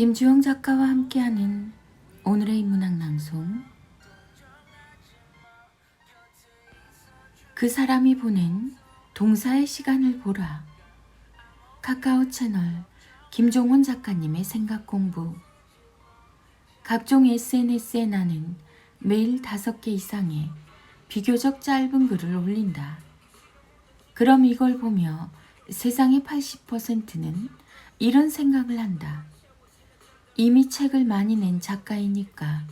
김주영 작가와 함께하는 오늘의 인문학 낭송 그 사람이 보낸 동사의 시간을 보라 카카오 채널 김종원 작가님의 생각 공부 각종 SNS에 나는 매일 다섯 개 이상의 비교적 짧은 글을 올린다. 그럼 이걸 보며 세상의 80%는 이런 생각을 한다. 이미 책을 많이 낸 작가이니까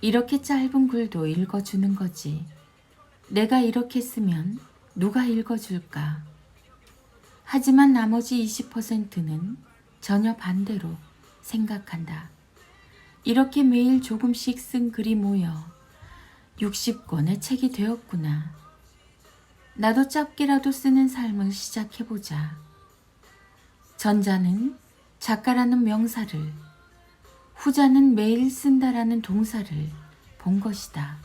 이렇게 짧은 글도 읽어주는 거지. 내가 이렇게 쓰면 누가 읽어줄까? 하지만 나머지 20%는 전혀 반대로 생각한다. 이렇게 매일 조금씩 쓴 글이 모여 60권의 책이 되었구나. 나도 짧게라도 쓰는 삶을 시작해보자. 전자는 작가라는 명사를, 후자는 매일 쓴다라는 동사를 본 것이다.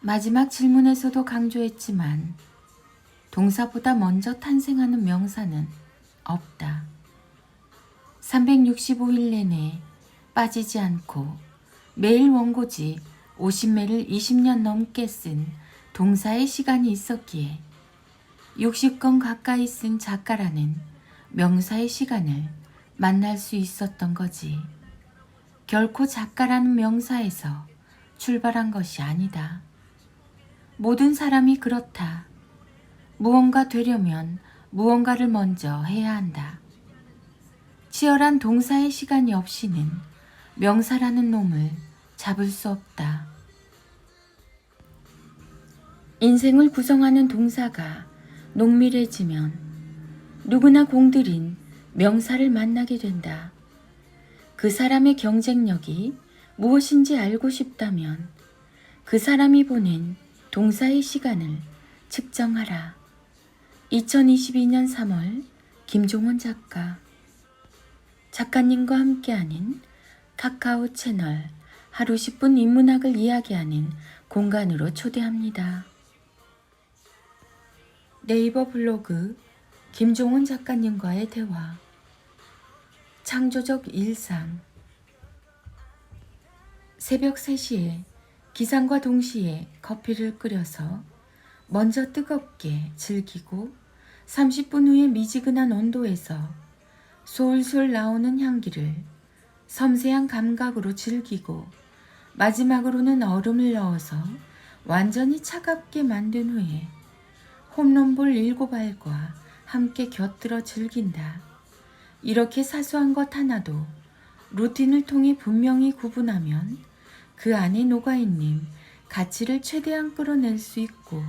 마지막 질문에서도 강조했지만 동사보다 먼저 탄생하는 명사는 없다. 365일 내내 빠지지 않고 매일 원고지 50매를 20년 넘게 쓴 동사의 시간이 있었기에 60권 가까이 쓴 작가라는 명사의 시간을 만날 수 있었던 거지. 결코 작가라는 명사에서 출발한 것이 아니다. 모든 사람이 그렇다. 무언가 되려면 무언가를 먼저 해야 한다. 치열한 동사의 시간이 없이는 명사라는 놈을 잡을 수 없다. 인생을 구성하는 동사가 농밀해지면 누구나 공들인 명사를 만나게 된다. 그 사람의 경쟁력이 무엇인지 알고 싶다면 그 사람이 보낸 동사의 시간을 측정하라. 2022년 3월 김종원 작가 작가님과 함께하는 카카오 채널 하루 10분 인문학을 이야기하는 공간으로 초대합니다. 네이버 블로그 김종원 작가님과의 대화. 창조적 일상. 새벽 3시에 기상과 동시에 커피를 끓여서 먼저 뜨겁게 즐기고 30분 후에 미지근한 온도에서 솔솔 나오는 향기를 섬세한 감각으로 즐기고 마지막으로는 얼음을 넣어서 완전히 차갑게 만든 후에 홈런볼 일곱 알과 함께 곁들여 즐긴다. 이렇게 사소한 것 하나도 루틴을 통해 분명히 구분하면 그 안에 녹아있는 가치를 최대한 끌어낼 수 있고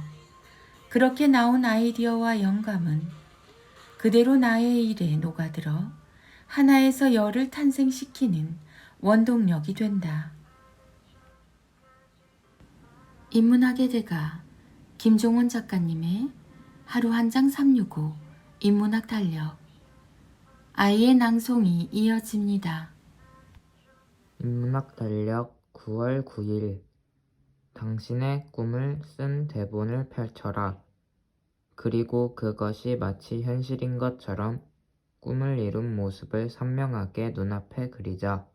그렇게 나온 아이디어와 영감은 그대로 나의 일에 녹아들어 하나에서 열을 탄생시키는 원동력이 된다. 인문학의 대가 김종원 작가님의 하루 한 장 365 인문학 달력 아이의 낭송이 이어집니다. 인문학 달력 9월 9일 당신의 꿈을 쓴 대본을 펼쳐라. 그리고 그것이 마치 현실인 것처럼 꿈을 이룬 모습을 선명하게 눈앞에 그리자.